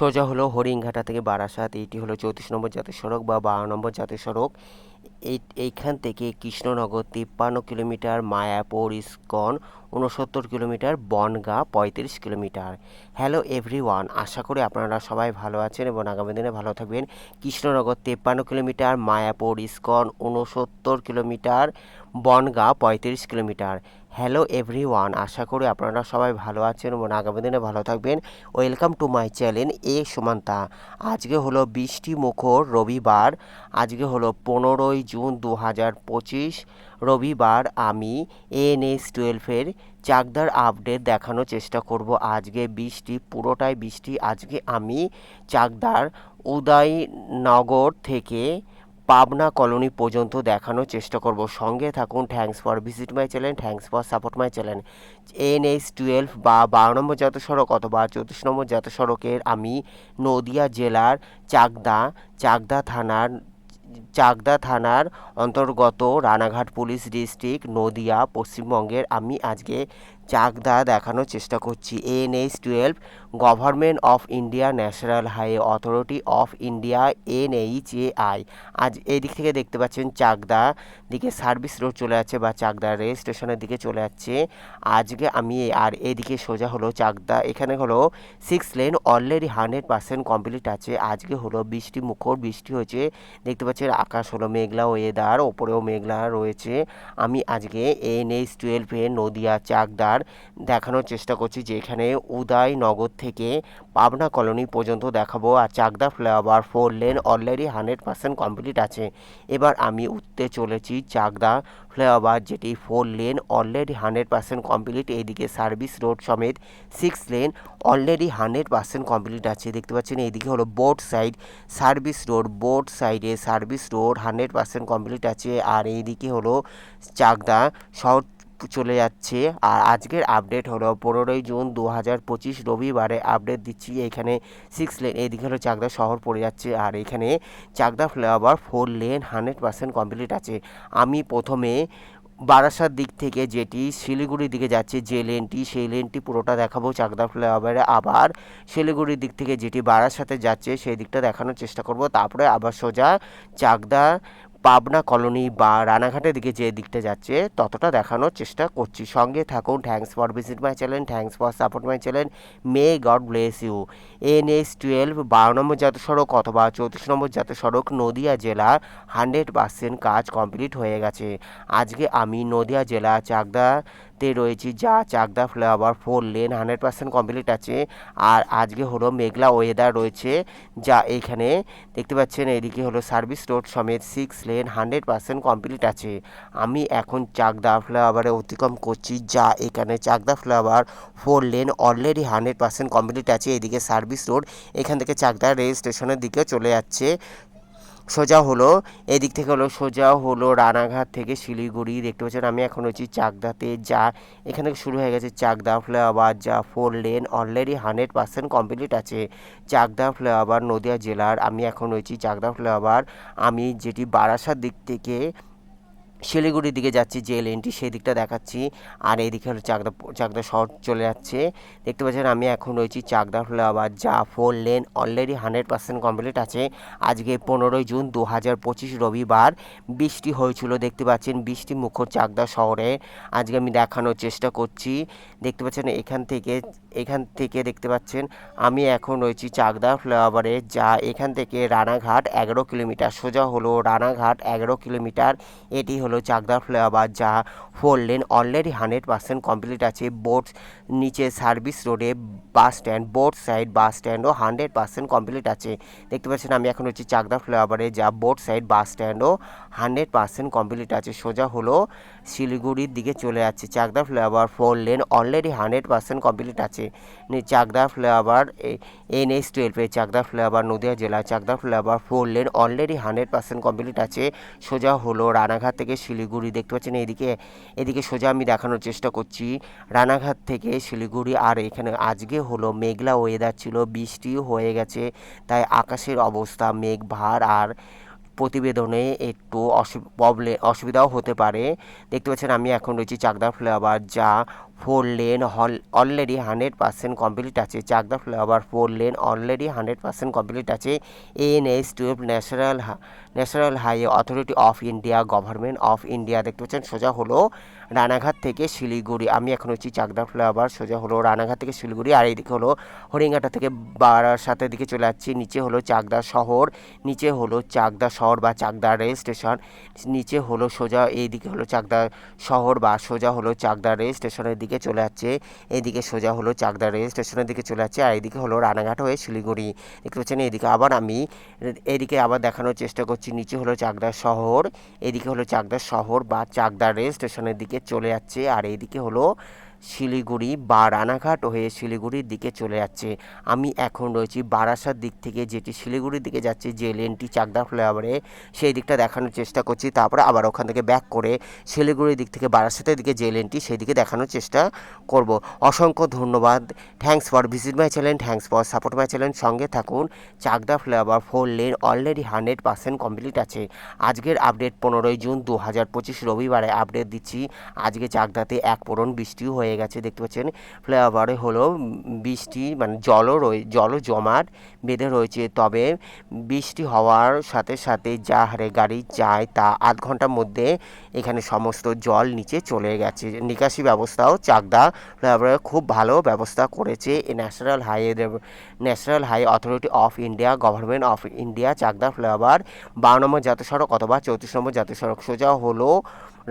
সোজা হলো হরিণঘাটা থেকে বারাসাত। এইটি হলো চৌত্রিশ নম্বর জাতীয় সড়ক বা বারো নম্বর জাতীয় সড়ক। এই এইখান থেকে কৃষ্ণনগর তিপ্পান্ন কিলোমিটার, মায়াপুর, ইস্কন উনসত্তর কিলোমিটার, বনগাঁ পঁয়ত্রিশ কিলোমিটার। হ্যালো এভরিওয়ান আশা করি আপনারা সবাই ভালো আছেন এবং আগামী দিনে ভালো থাকবেন। কৃষ্ণনগর তেপ্পান্ন কিলোমিটার, মায়াপুর, ইস্কন উনসত্তর কিলোমিটার, বনগাঁ পঁয়ত্রিশ কিলোমিটার। হ্যালো এভরিওয়ান আশা করি আপনারা সবাই ভালো আছেন এবং আগামী দিনে ভালো থাকবেন। ওয়েলকাম টু মাই চ্যানেল এ সুমান্তা। আজকে হলো বৃষ্টি মুখর রবিবার। আজকে হলো পনেরোই জুন দু হাজার পঁচিশ রবিবার আমি এনএস টুয়েলভের চাকদার আপডেট দেখানোর চেষ্টা করব। আজকে বৃষ্টি, পুরোটাই বৃষ্টি। আজকে আমি চাকদার উদয়নগর থেকে পাবনা কলোনি পর্যন্ত দেখানোর চেষ্টা করব। সঙ্গে থাকুন, thanks for visit my channel, thanks for support my channel. NH twelve বা বারো নম্বর জাতীয় সড়ক অথবা চৌত্রিশ নম্বর জাতীয় সড়কের আমি নদিয়া জেলার চাকদা চাকদা থানার চাকদা থানার অন্তর্গত রানাঘাট পুলিশ ডিস্ট্রিক্ট নদিয়া, পশ্চিমবঙ্গের আমি আজকে চাকদা দেখানোর চেষ্টা করছি NH twelve government of India national highway authority of India, NHAI. আজ এই দিক থেকে দেখতে পাচ্ছেন চাকদা দিকে সার্ভিস রোড চলে যাচ্ছে বা চাকদা রেল স্টেশনের দিকে চলে যাচ্ছে। আজকে আমি আর এদিকে সোজা হলো চাকদা। এখানে হলো six lane already hundred percent complete আছে। আজকে হলো বৃষ্টি মুখর, বৃষ্টি হয়েছে। দেখতে পাচ্ছেন আকাশ হলো মেঘলা ওয়েদার ওপরেও মেঘলা রয়েছে। আমি আজকে এনএইচ টুয়েলভে নদিয়া চাকদার দেখানোর চেষ্টা করছি যে এখানে উদয়নগর থেকে পাবনা কলোনি পর্যন্ত দেখাবো আর Chakdah flyover four lane already hundred percent complete আছে। এবার আমি উঠতে চলেছি চাকদা ফ্লাইওভার, যেটি four lane already hundred percent complete. এইদিকে সার্ভিস রোড সমেত six lane already hundred percent complete আছে। দেখতে পাচ্ছেন এইদিকে হলো both side, service road, both সাইডে service road hundred percent complete আছে। আর এইদিকে হলো চাকদা শহর চলে যাচ্ছে। আর আজকের আপডেট হলো, পনেরোই জুন দু হাজার পঁচিশ রবিবারে আপডেট দিচ্ছি, এখানে সিক্স লেন এইদিকে হলো চাকদা শহর পড়ে যাচ্ছে। আর এখানে Chakdah flyover four lane hundred percent complete আছে। আমি প্রথমে বারাসাত দিক থেকে যেটি শিলিগুড়ির দিকে যাচ্ছে, যে লেনটি সেই লেনটি পুরোটা দেখাবো চাকদা ফ্লাইওভারে আবার শিলিগুড়ির দিক থেকে যেটি বারাসাতে যাচ্ছে, সেই দিকটা দেখানোর চেষ্টা করব। তারপরে আবার সোজা চাকদা পাবনা কলোনি বা রানাঘাটের দিকে যে দিকটা যাচ্ছে, ততটা দেখানোর চেষ্টা করছি। সঙ্গে থাকুন। Thanks for visit my channel thanks for support my channel may God bless you N H twelve বারো নম্বর জাতীয় সড়ক অথবা চৌত্রিশ নম্বর জাতীয় সড়ক নদিয়া জেলা হান্ড্রেড পার্সেন্ট কাজ কমপ্লিট হয়ে গেছে। আজকে আমি নদিয়া জেলা চাকদাতে রয়েছি, যা Chakdah flyover four lane hundred percent complete আছে। আর আজকে হলো মেঘলা ওয়েদার রয়েছে, যা এখানে দেখতে পাচ্ছেন, এদিকে হলো সার্ভিস রোড সমেত six lane hundred percent complete আছে। আমি এখন চাকদা ফ্লাইওভারে অতিক্রম করছি, যা এখানে Chakdah flyover four lane already hundred percent complete আছে। এদিকে সার্ভিস রোড এখান থেকে চাকদা রেল স্টেশনের দিকে চলে যাচ্ছে। সোজা হলো, এদিক থেকে হলো সোজা হলো রানাঘাট থেকে শিলিগুড়ি। দেখতে পাচ্ছেন আমি এখন হচ্ছি চাকদাতে যা, এখান থেকে শুরু হয়ে গেছে চাকদা ফ্লাইওভার, যা four lane already hundred percent complete আছে। চাকদা ফ্লাইওভার, নদিয়া জেলার, আমি এখন রয়েছি চাকদা ফ্লাইওভার। আমি যেটি বারাসার দিক থেকে শিলিগুড়ির দিকে যাচ্ছি, যে লেনটি সেই দিকটা দেখাচ্ছি। আর এইদিকে হলো চাকদা চাকদা শহর চলে যাচ্ছে। দেখতে পাচ্ছেন আমি এখন রয়েছি চাকদা ফ্লাইওভার যা four lane already hundred percent complete আছে। আজকে পনেরোই জুন দু হাজার পঁচিশ রবিবার, বৃষ্টি হয়েছিল, দেখতে পাচ্ছেন বৃষ্টি মুখর চাকদা শহরে। আজকে আমি দেখানোর চেষ্টা করছি। দেখতে পাচ্ছেন এখান থেকে এখান থেকে দেখতে পাচ্ছেন আমি এখন রয়েছি চাকদা ফ্লাইওভারে যা এখান থেকে রানাঘাট এগারো কিলোমিটার, সোজা হলো রানাঘাট এগারো কিলোমিটার। এটি হলো চাকদা ফ্লাইওভার যা four lane already hundred percent complete আছে। বোট নিচে সার্ভিস রোডে bus stand both side bus স্ট্যান্ডও hundred percent complete আছে। দেখতে পাচ্ছেন আমি এখন হচ্ছি চাকদা ফ্লাইওভারে যা বোর্ড সাইড বাস স্ট্যান্ডও হান্ড্রেড পার্সেন্ট কমপ্লিট আছে। সোজা হলো শিলিগুড়ির দিকে চলে যাচ্ছে। Chakdah flyover four lane already hundred percent complete আছে। চাকদা ফ্লাইওভার এন এস টুয়েলভে চাকদা ফ্লাইওভার নদিয়া জেলা Chakdah flyover four lane already hundred percent complete আছে। সোজা হলো রানাঘাট থেকে শিলিগুড়ি দেখতে পাচ্ছেন, এদিকে এদিকে সোজা আমি দেখানোর চেষ্টা করছি। রানাঘাট থেকে শিলিগুড়ি, আর এখানে আজকে হলো মেঘলা ওয়েদার ছিল, বৃষ্টিও হয়ে গেছে, তাই আকাশের অবস্থা মেঘ, ভার, আর প্রতিবেদনে একটু প্রবলেম অসুবিধাও হতে পারে। দেখতে পাচ্ছেন, আমি এখন রয়েছি চাকদা ফ্লাইওভার, যা ফোর লেন হল অলরেডি হান্ড্রেড পার্সেন্ট কমপ্লিট আছে। Chakdah flyover four lane already hundred percent complete আছে। N S twelve national national highway authority of India government of India দেখতে পাচ্ছেন, সোজা হলো রানাঘাট থেকে শিলিগুড়ি। আমি এখন হচ্ছি চাকদা ফ্লাইওভার, সোজা হলো রানাঘাট থেকে শিলিগুড়ি, আর এইদিকে হলো হরিঙ্গাটা থেকে বারাসাতের দিকে চলে যাচ্ছি। নিচে হলো চাকদা শহর, নিচে হলো চাকদা শহর বা চাকদা রেল স্টেশন, নিচে হলো সোজা, এইদিকে হলো চাকদা শহর বা সোজা হলো চাকদা রেল স্টেশনের দিকে চলে যাচ্ছে। এইদিকে সোজা হলো চাকদা রেল স্টেশনের দিকে চলে যাচ্ছে, আর এইদিকে হলো রানাঘাট হয়ে শিলিগুড়ি। দেখতে পাচ্ছেন এইদিকে আবার আমি, এইদিকে আবার দেখানোর চেষ্টা করছি। নিচে হলো চাকদা শহর এদিকে হলো চাকদা শহর বা চাকদা রেল স্টেশনের দিকে চলে যাচ্ছে। আর এইদিকে হলো শিলিগুড়ি বা রানাঘাট হয়ে শিলিগুড়ির দিকে চলে যাচ্ছে। আমি এখন রয়েছি বারাসার দিক থেকে, যেটি শিলিগুড়ির দিকে যাচ্ছে, যে লেনটি চাকদা ফ্লাইওভারে সেই দিকটা দেখানোর চেষ্টা করছি। তারপরে আবার ওখান থেকে ব্যাক করে শিলিগুড়ির দিক থেকে বারাসাতের দিকে যে লেনটি, সেই দিকে দেখানোর চেষ্টা করব। অসংখ্য ধন্যবাদ। Thanks for visit my channel thanks for support my channel সঙ্গে থাকুন, Chakdah flyover four lane already hundred percent complete আছে। আজকের আপডেট পনেরোই জুন দু হাজার পঁচিশ রবিবারে আপডেট দিচ্ছি। আজকে চাকদাতে এক পূরণ, বৃষ্টিও হয়ে গেছে, দেখতে পাচ্ছেন। ফ্লাইওভারে হলো বৃষ্টি মানে জলও রয়ে, জলও জমাট বেঁধে রয়েছে। তবে বৃষ্টি হওয়ার সাথে সাথে যা হারে গাড়ি যায় তা আধ ঘণ্টার মধ্যে এখানে সমস্ত জল নিচে চলে গেছে। নিকাশি ব্যবস্থাও চাকদা ফ্লাইওভারে খুব ভালো ব্যবস্থা করেছে। National highway national high authority of India, government of India, Chakdah flyover বারো নম্বর জাতীয় সড়ক অথবা চৌত্রিশ নম্বর জাতীয় সড়ক সোজা হলো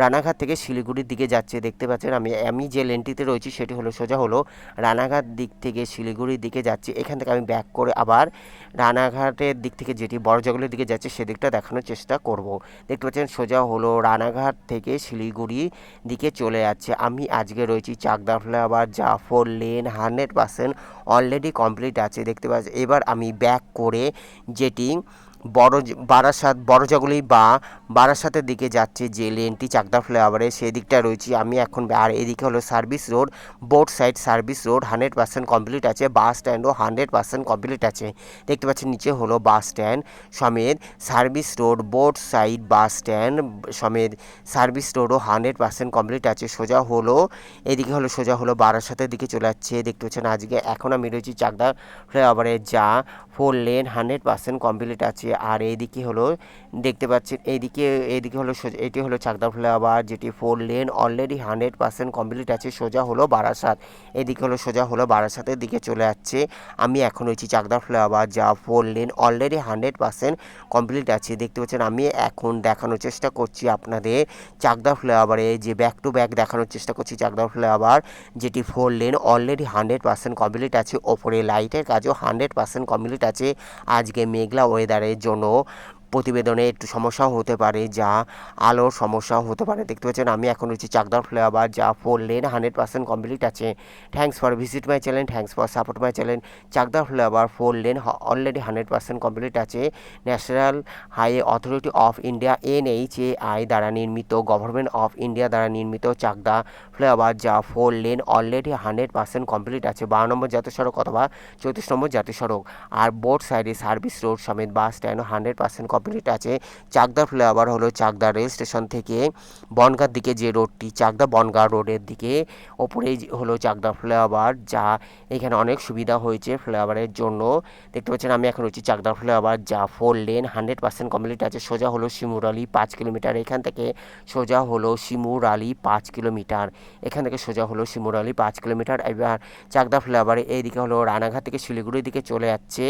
রানাঘাট থেকে শিলিগুড়ির দিকে যাচ্ছে। দেখতে পাচ্ছেন আমি আমি যে লেনটিতে রয়েছি সেটি হলো সোজা হলো রানাঘাট দিক থেকে শিলিগুড়ির দিকে যাচ্ছে। এখান থেকে আমি ব্যাক করে আবার রানাঘাটের দিক থেকে যেটি বড় জঙ্গলের দিকে যাচ্ছে সেদিকটা দেখানোর চেষ্টা করব। দেখতে পাচ্ছেন সোজা হলো রানাঘাট থেকে শিলিগুড়ি দিকে চলে যাচ্ছে। আমি আজকে রয়েছি চাকদা ফ্লাইওভার যা four lane, hundred percent already complete আছে। দেখতে পাচ্ছি এবার আমি ব্যাক করে যেটি বড় বারাসাত, বড় জগলি বা বারাসাতের দিকে যাচ্ছে যে লেনটি চাকদা ফ্লাইওভারে সেই দিকটা রয়েছি আমি এখন। আর এদিকে হলো service road both side service road, hundred percent complete আছে, বাস স্ট্যান্ডও হান্ড্রেড পার্সেন্ট কমপ্লিট আছে। দেখতে পাচ্ছেন নিচে হলো বাস স্ট্যান্ড সমেত service road both side bus stand সমেত সার্ভিস রোডও হান্ড্রেড পার্সেন্ট কমপ্লিট আছে। সোজা হলো, এদিকে হলো সোজা হলো বারাসাতের দিকে চলে যাচ্ছে। দেখতে পাচ্ছেন আজকে এখন আমি রয়েছি চাকদা ফ্লাইওভারে, যা four lane hundred percent complete আছে। আর এইদিকে হলো, দেখতে পাচ্ছেন, এইদিকে এইদিকে হলো সোজা, এটি হলো চাকদা ফ্লাইওভার, যেটি four lane already hundred percent complete আছে। সোজা হলো বারাসাত। এদিকে হলো সোজা হলো বারাসাতের দিকে চলে যাচ্ছে। আমি এখন রয়েছি চাকদা ফ্লাইওভার, যা four lane already hundred percent complete আছে। দেখতে পাচ্ছেন, আমি এখন দেখানোর চেষ্টা করছি আপনাদের চাকদা ফ্লাইওভারে যে ব্যাক টু ব্যাক দেখানোর চেষ্টা করছি চাকদা ফ্লাইওভার, যেটি four lane already hundred percent complete আছে। ওপরে লাইটের কাজও হান্ড্রেড পার্সেন্ট কমপ্লিট আছে। আজকে মেঘলা ওয়েদারের জন্য প্রতিবেদনে একটু সমস্যাও হতে পারে, যা আলোর সমস্যাও হতে পারে। দেখতে পাচ্ছেন, আমি এখন রয়েছি চাকদার ফ্লাইওভার, যা four lane hundred percent complete আছে। Thanks for visit my channel thanks for support my channel চাকদার flyover four lane already hundred percent complete আছে। National highway authority of India N H A NHAI দ্বারা নির্মিত government of India দ্বারা নির্মিত Chakdah flyover, যা four lane already hundred percent complete আছে। বারো নম্বর জাতীয় সড়ক অথবা চৌত্রিশ নম্বর জাতীয় সড়ক। আর বোর্ড সাইডে সার্ভিস রোড সমেত bus stand hundred percent complete আছে। চাকদা ফ্লাইওভার হলো চাকদা রেল স্টেশন থেকে বনগাঁর দিকে যে রোডটি, চাকদা বনগাঁ রোডের দিকে ওপরেই হলো চাকদা ফ্লাইওভার যা এখানে অনেক সুবিধা হয়েছে ফ্লাইওভারের জন্য। দেখতে পাচ্ছেন আমি এখন রয়েছি চাকদা ফ্লাইওভার যা four lane hundred percent complete আছে। সোজা হলো শিমুর শিমুরালি পাঁচ কিলোমিটার। এখান থেকে সোজা হলো শিমুরালি পাঁচ কিলোমিটার। এখান থেকে সোজা হলো শিমুরালি পাঁচ কিলোমিটার। এবার চাকদা ফ্লাইওভারে এইদিকে হলো রানাঘাট থেকে শিলিগুড়ির দিকে চলে যাচ্ছে।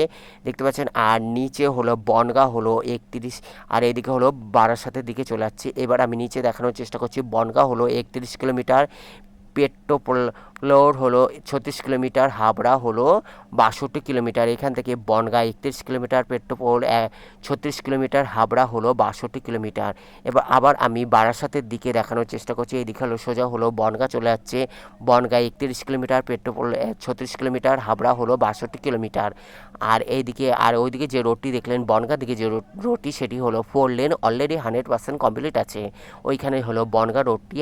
দেখতে পাচ্ছেন আর নিচে হলো বনগা হলো একত্রিশ। আর এদিকে হলো বারাসাতের দিকে চলে যাচ্ছে এবার আমি নিচে দেখানোর চেষ্টা করছি। বনগাঁ হলো একত্রিশ কিলোমিটার। পেট্রোপোলোর হলো ছত্রিশ কিলোমিটার, হাবড়া হলো বাষট্টি কিলোমিটার। এখান থেকে বনগাঁ একত্রিশ কিলোমিটার, পেট্রোপোল ছত্রিশ কিলোমিটার, হাবড়া হলো বাষট্টি কিলোমিটার। এবার আবার আমি বারাসাতের দিকে দেখানোর চেষ্টা করছি। এইদিকে হলো সোজা হলো বনগাঁ চলে যাচ্ছে। বনগাঁ একত্রিশ কিলোমিটার, পেট্রোপোল ছত্রিশ কিলোমিটার, হাবড়া হলো বাষট্টি কিলোমিটার। আর এইদিকে, আর ওইদিকে যে রোডটি দেখলেন, বনগাঁ দিকে যে রোডটি সেটি হলো four lane already hundred percent complete আছে। ওইখানে হলো Bongaon রোডটি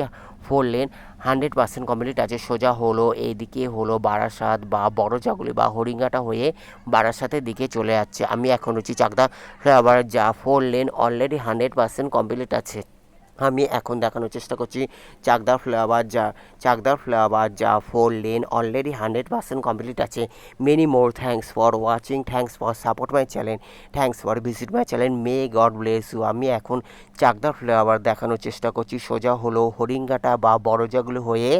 four lane hundred percent complete আছে। সোজা হলো এইদিকে হলো বারাসাত বা বড় জাগুলি বা হরিঙ্গাটা হয়ে বারাসাতের দিকে চলে যাচ্ছে। আমি এখন হচ্ছি চাকদা ফ্লাইওভার যা four lane already hundred percent complete আছে। আমি এখন দেখানোর চেষ্টা করছি চাকদা ফ্লাওয়ার যা, চাকদা ফ্লাওয়ার যা four lane already hundred percent complete আছে। Many more thanks for watching thanks for support my channel thanks for visit my channel may God bless you আমি এখন চাকদা ফ্লাওয়ার দেখানোর চেষ্টা করছি। সোজা হলো হরিঙ্গাটা বা বড়জাগুলো হয়ে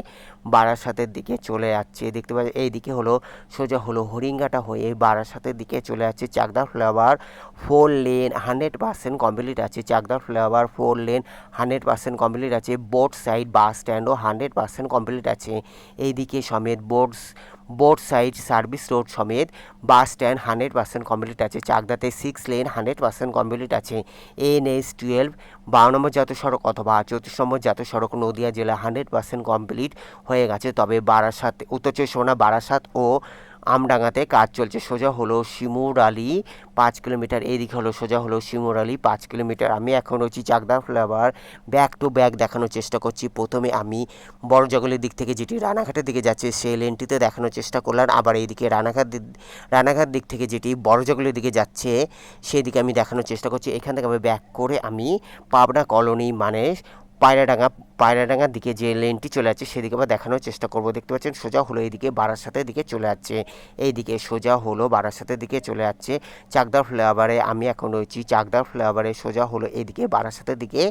বারাসাতের দিকে চলে যাচ্ছে। দেখতে পাচ্ছি, এইদিকে হলো সোজা হলো হরিঙ্গাটা হয়ে বারাসাতের দিকে চলে যাচ্ছে Chakdah flyover four lane hundred percent complete আছে। Chakdah flyover four lane hundred percent complete আছে। বোর্ড সাইড বাস স্ট্যান্ডও হান্ড্রেড পার্সেন্ট কমপ্লিট আছে। এইদিকে সমেত both both side service road সমেত bus stand hundred percent complete আছে। চাকদাতে six lane hundred percent complete আছে। N S twelve বারো নম্বর জাতীয় সড়ক অথবা চৌত্রিশ নম্বর জাতীয় সড়ক নদিয়া জেলা হান্ড্রেড পার্সেন্ট কমপ্লিট হয়ে গেছে। তবে বারাসাত, উত্তর চব্বিশ পরগনা, বারাসাত ও আমডাঙ্গাতে কাজ চলছে। সোজা হলো শিমুর আলী, পাঁচ কিলোমিটার এইদিকে হলো, সোজা হলো শিমুর আলী, পাঁচ কিলোমিটার। আমি এখন রয়েছি Chakdah flyover back to back দেখানোর চেষ্টা করছি। প্রথমে আমি বড় জগলের দিক থেকে যেটি রানাঘাটের দিকে যাচ্ছে, সেই লেনটিতে দেখানোর চেষ্টা করলাম। আবার এইদিকে রানাঘাট রানাঘাট দিক থেকে যেটি বড় জগলের দিকে যাচ্ছে সেই দিকে আমি দেখানোর চেষ্টা করছি। এখান থেকে আমি ব্যাক করে আমি পাবনা কলোনি মানে পায়রাডাঙ্গা পায়রাডাঙ্গার দিকে যে লেনটি চলে যাচ্ছে, সেদিকে আবার দেখানোর চেষ্টা করব। দেখতে পাচ্ছেন, সোজা হলো এইদিকে, বারাসাতের দিকে চলে যাচ্ছে। এইদিকে সোজা হলো বারাসাতের দিকে চলে যাচ্ছে চাকদার ফ্লাইওভারে। আমি এখন রয়েছি চাকদার ফ্লাইওভারে, সোজা হলো এইদিকে বারাসাতের দিকে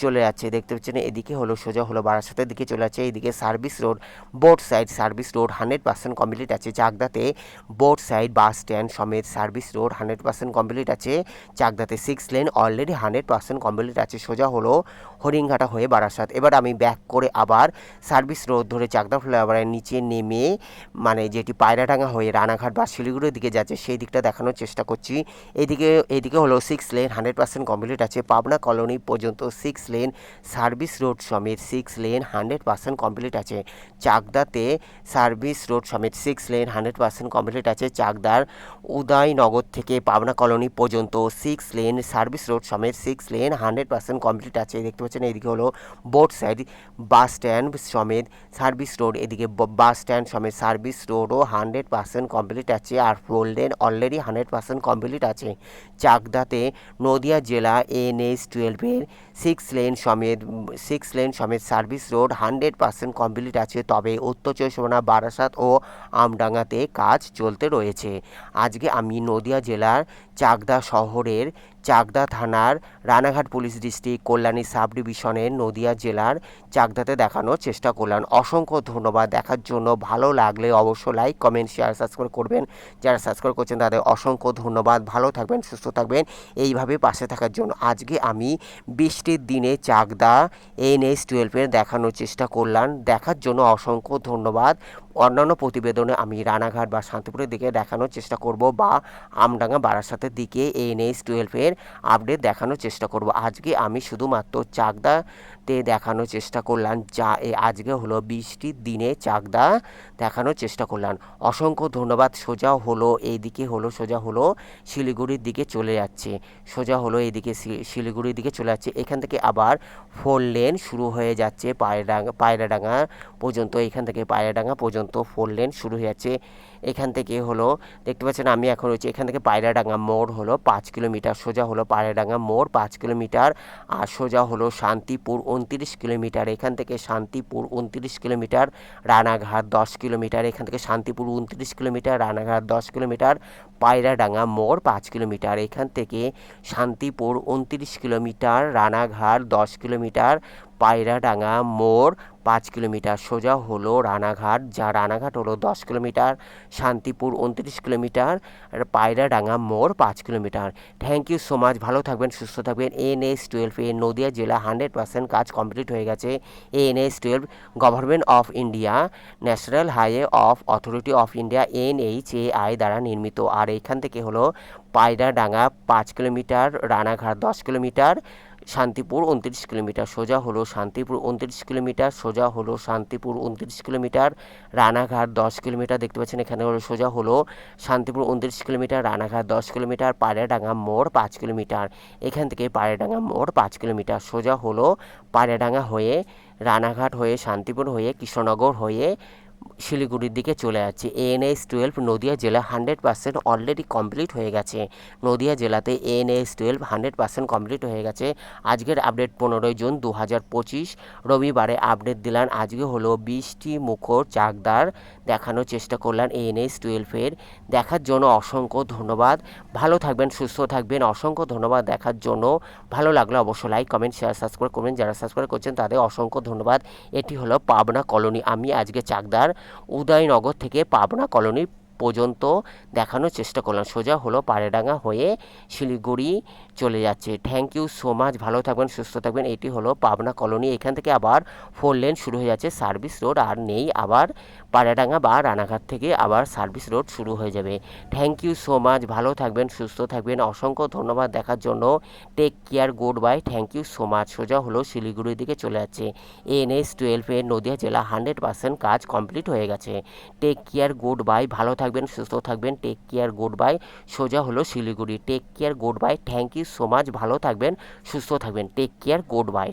চলে যাচ্ছে। দেখতে পাচ্ছেন এদিকে হলো, সোজা হলো বারাসাতের দিকে চলে যাচ্ছে। এইদিকে service road both side service road hundred percent complete আছে। চাকদাতে বোর্ড সাইড, বাস স্ট্যান্ড সমেত service road hundred percent complete আছে। চাকদাতে six lane already hundred percent complete আছে। সোজা হলো হরিংঘাটা হয়ে বারাসাত। এবার আমি ব্যাক করে আবার সার্ভিস রোড ধরে চাকদা ফ্লাইওভারের নিচে নেমে মানে যেটি পায়রাডাঙ্গা হয়ে রানাঘাট বা শিলিগুড়ির দিকে যাচ্ছে, সেই দিকটা দেখানোর চেষ্টা করছি। এদিকে এদিকে হলো six lane hundred percent complete আছে। পাবনা কলোনি পর্যন্ত সিক্স লেন সার্ভিস রোড সমেত six lane hundred percent complete আছে। চাকদাতে সার্ভিস রোড সমেত six lane hundred percent complete আছে। চাকদার উদয়নগর থেকে পাবনা কলোনি পর্যন্ত সিক্স লেন সার্ভিস রোড সমেত six lane hundred percent complete আছে। দেখতে পাচ্ছেন এইদিকে হলো বোট সাইড বাস স্ট্যান্ড সমেত সার্ভিস রোড এদিকে বাস স্ট্যান্ড সমেত সার্ভিস রোডও হান্ড্রেড পার্সেন্ট কমপ্লিট আছে। আর four lane already hundred percent complete আছে। চাকদাতে নদিয়া জেলা এন এইচ টুয়েলভের সিক্স লেন সমেত সিক্স লেন সমেত service road hundred percent complete আছে। তবে উত্তর চব্বিশ পরগনা, বারাসাত ও আমডাঙ্গাতে কাজ চলতে রয়েছে। আজকে আমি নদিয়া জেলার চাকদা শহরের চাকদা থানার Ranaghat police district Kalyani sub ডিভিশনের নদিয়া জেলার চাকদাতে দেখানোর চেষ্টা করলাম অসংখ্য ধন্যবাদ দেখার জন্য। ভালো লাগলে অবশ্য লাইক কমেন্ট শেয়ার সাবস্ক্রাইব করবেন। যারা সাবস্ক্রাইব করছেন তাদের অসংখ্য ধন্যবাদ। ভালো থাকবেন, সুস্থ থাকবেন। এইভাবে পাশে থাকার জন্য আজকে আমি বৃষ্টির দিনে চাকদা এন এইচ টুয়েলভের দেখানোর চেষ্টা করলাম। দেখার জন্য অসংখ্য ধন্যবাদ। অন্যান্য প্রতিবেদনে আমি রানাঘাট বা শান্তিপুরের দিকে দেখানোর চেষ্টা করব বা আমডাঙ্গা বারাসাতের দিকে এনএইচ টুয়েলভের আপডেট দেখানোর চেষ্টা করব। আজকে আমি শুধুমাত্র চাকদাতে দেখানোর চেষ্টা করলাম যা এ আজকে হলো বৃষ্টির দিনে চাকদা দেখানোর চেষ্টা করলাম অসংখ্য ধন্যবাদ, সোজা হলো এইদিকে হলো, সোজা হলো শিলিগুড়ির দিকে চলে যাচ্ছে। সোজা হলো এইদিকে শিলিগুড়ির দিকে চলে যাচ্ছে। এখান থেকে আবার ফোর লেন শুরু হয়ে যাচ্ছে পায়রাডাঙ্গা পায়রাডাঙ্গা পর্যন্ত, এখান থেকে পায়রাডাঙ্গা পর্যন্ত ফোর লেন শুরু হয়ে যাচ্ছে। এখান থেকে হলো, দেখতে পাচ্ছেন আমি এখন রয়েছি এখান থেকে পায়রাডাঙ্গা মোড় হলো, পাঁচ কিলোমিটার সোজা হলো পায়রাডাঙ্গা মোড়, পাঁচ কিলোমিটার আর সোজা হলো শান্তিপুর উনত্রিশ কিলোমিটার, এখান থেকে শান্তিপুর উনত্রিশ কিলোমিটার, রানাঘাট দশ কিলোমিটার, এখান থেকে শান্তিপুর উনত্রিশ কিলোমিটার, রানাঘাট দশ কিলোমিটার, পায়রাডাঙ্গা মোড় পাঁচ কিলোমিটার, এখান থেকে শান্তিপুর উনত্রিশ কিলোমিটার, রানাঘাট দশ কিলোমিটার পায়রাডাঙ্গা মোড় পাঁচ কিলোমিটার সোজা হলো রানাঘাট, যা রানাঘাট হলো দশ কিলোমিটার, শান্তিপুর উনত্রিশ কিলোমিটার পায়রাডাঙ্গা মোড় পাঁচ kilometre. Thank you so much ভালো থাকবেন, সুস্থ থাকবেন। এন এস টুয়েলভ এ নদিয়া জেলা হান্ড্রেড পার্সেন্ট কাজ কমপ্লিট হয়ে গেছে। N H twelve government of India national highway of authority of India N H A I দ্বারা নির্মিত। আর এইখান থেকে হলো পায়রাডাঙ্গা পাঁচ কিলোমিটার, রানাঘাট দশ কিলোমিটার শান্তিপুর উনত্রিশ কিলোমিটার সোজা হলো শান্তিপুর উনত্রিশ কিলোমিটার, সোজা হলো শান্তিপুর উনত্রিশ কিলোমিটার, রানাঘাট দশ কিলোমিটার, দেখতে পাচ্ছেন এখানে হলো সোজা হলো শান্তিপুর উনত্রিশ কিলোমিটার, রানাঘাট দশ কিলোমিটার, পায়রাডাঙ্গা মোড় পাঁচ কিলোমিটার। এখান থেকে পায়রাডাঙ্গা মোড় পাঁচ কিলোমিটার, সোজা হলো পায়রাডাঙ্গা হয়ে রানাঘাট হয়ে শান্তিপুর হয়ে কৃষ্ণনগর হয়ে শিলিগুড়ির দিকে চলে যাচ্ছে। এএনএস টুয়েলভ নদিয়া জেলা হান্ড্রেড পার্সেন্ট অলরেডি কমপ্লিট হয়ে গেছে। নদিয়া জেলাতে NH twelve hundred percent complete হয়ে গেছে। আজকের আপডেট পনেরোই জুন দু হাজার পঁচিশ। রবিবারে আপডেট দিলাম, আজকে হলো বৃষ্টি মুখর চাকদার। দেখানোর চেষ্টা করলাম এএনএস টুয়েলভের দেখার জন্য অসংখ্য ধন্যবাদ। ভালো থাকবেন, সুস্থ থাকবেন। অসংখ্য ধন্যবাদ দেখার জন্য। ভালো লাগলে অবশ্যই লাইক কমেন্ট শেয়ার সাবস্ক্রাইব করবেন। যারা সাবস্ক্রাইব করছেন তাদের অসংখ্য ধন্যবাদ। এটি হলো পাবনা কলোনি। আমি আজকে চাকদার। উদয়নগর থেকে পাবনা কলোনি পর্যন্ত দেখানোর চেষ্টা করলাম। সোজা হলো পাড়েডাঙ্গা হয়ে শিলিগুড়ি চলে যাচ্ছে। থ্যাংক ইউ সো মাচ ভালো থাকবেন, সুস্থ থাকবেন। এটি হলো পাবনা কলোনি। এখান থেকে আবার ফোর লেন শুরু হয়ে যাচ্ছে। সার্ভিস রোড আর নেই, আবার পাড়াডাঙ্গা বা রানাঘাট থেকে আবার সার্ভিস রোড শুরু হয়ে যাবে। থ্যাংক ইউ সো মাচ ভালো থাকবেন, সুস্থ থাকবেন। অসংখ্য ধন্যবাদ দেখার জন্য। Take care goodbye thank you so much সোজা হলো শিলিগুড়ির দিকে চলে যাচ্ছে। এনএস টুয়েলভের নদিয়া জেলা হান্ড্রেড পার্সেন্ট কাজ কমপ্লিট হয়ে গেছে। টেক কেয়ার গুড বাই ভালো থাকবেন, সুস্থ থাকবেন। টেক কেয়ার গুড বাই সোজা হলো Siliguri. Take care good bye thank you so much ভালো থাকবেন সুস্থ থাকবেন টেক কেয়ার গুড বাই